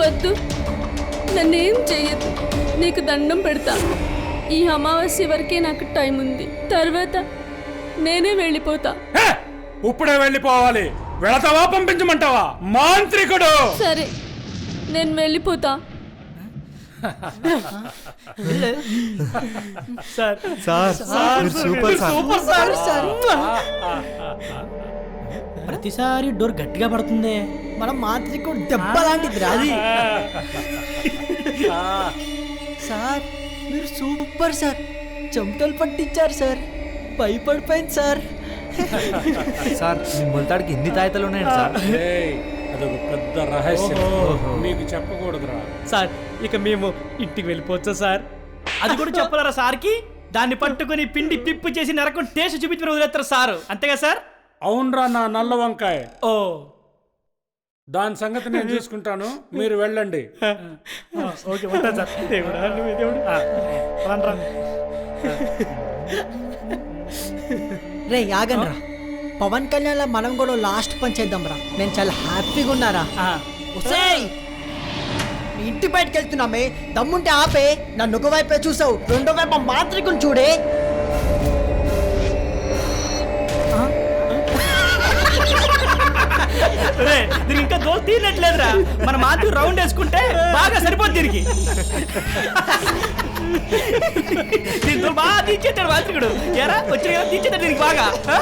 వద్దు. నన్నేం చెయ్యదు నీకు దండం పెడతా. ఈ అమావాస్య వరకే నాకు టైం ఉంది. తర్వాత నేనే వెళ్ళిపోతా. హే! ఇప్పుడే వెళ్ళిపోవాలి. వెళతావా పంపించమంటావా? మాంత్రికుడు! సరే నేను వెళ్ళిపోతా. సార్ సార్ మీరు సూపర్ సార్. ప్రతిసారి డోర్ గట్టిగా పడుతుంది. మనం మాంత్రికుడు దెబ్బ లాంటిది రాది సార్ మీరు సూపర్ సార్. చెమటలు పట్టించారు సార్. భయపడిపోయింది సార్. సార్ మీ మొలతాడికి ఎన్ని తాయితలు ఉన్నాయండి సార్? అదొక పెద్ద రహస్యం. మీకు చెప్పకూడదురా. సార్ ఇక మేము ఇంటికి వెళ్ళిపోవచ్చా సార్? అది కూడా చెప్పలేరా సార్కి? దాన్ని పట్టుకొని పిండి పిప్పు చేసి నరకం టేస్ట్ చూపించి వదిలేస్తారు సార్. అంతేగా సార్? అవునరా నా నల్ల వంకాయ. ఓ. దాని సంగతి నేను చూసుకుంటాను. మీరు వెళ్ళండి. ఓకే ఉంటా సార్. దేవుడా నువ్వే దేవుడు ఆ, రాను, రాను. రే యాగన్రా పవన్ కళ్యాణ్ మనం కూడా లాస్ట్ పని చేద్దాం రా నేను చాలా హ్యాపీగా ఉన్నారా? ఇంటి బయటకు వెళ్తున్నామే. దమ్ముంటే ఆపే. నన్ను ఒక వైపే చూసావు. రెండో వైపు మాంత్రికుని చూడే. రే, దీనికి ఇంకా దోలు తీయనట్లేదురా మన మాతృ రౌండ్ వేసుకుంటే బాగా సరిపోద్ది దీంతో బాగా తీర్చేస్తాడు మాంత్రికుడు ఎరా వచ్చిన కదా తీర్చేస్తాడు దీనికి బాగా. ఆ?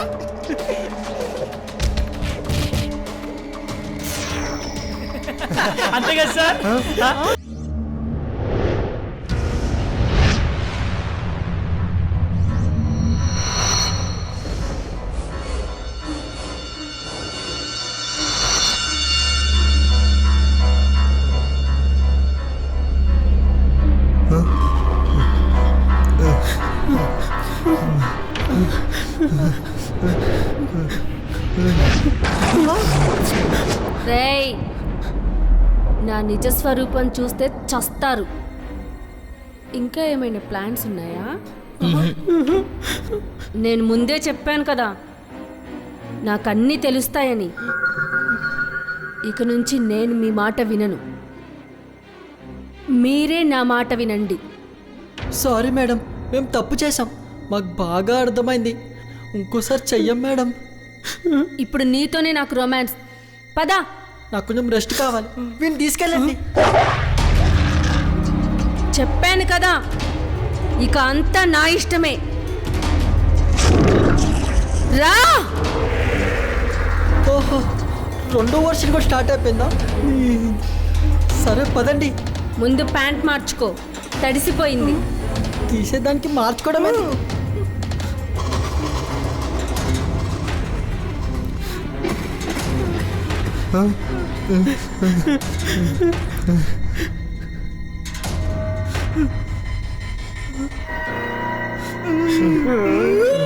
అంతే కదా సార్? ఆ? రేయ్ నా నిజ స్వరూపం చూస్తే చస్తారు. ఇంకా ఏమైనా ప్లాన్స్ ఉన్నాయా? నేను ముందే చెప్పాను కదా నాకు అన్నీ తెలుస్తాయని. ఇక నుంచి నేను మీ మాట వినను. మీరే నా మాట వినండి. సారీ మేడం మేము తప్పు చేసాం మాకు బాగా అర్థమైంది. ఇంకోసారి చెయ్యం మేడం. ఇప్పుడు నీతోనే నాకు రొమాన్స్ పదా. నాకు కొంచెం రెస్ట్ కావాలి. వీడిని తీసుకెళ్ళండి. చెప్పాను కదా ఇక అంతా నా ఇష్టమే. రా! ఓహో రెండో వర్షన్ కూడా స్టార్ట్ అయిపోయిందా? సరే పదండి. ముందు ప్యాంట్ మార్చుకో. తడిసిపోయింది. తీసేదానికి మార్చుకోవడమే. 어?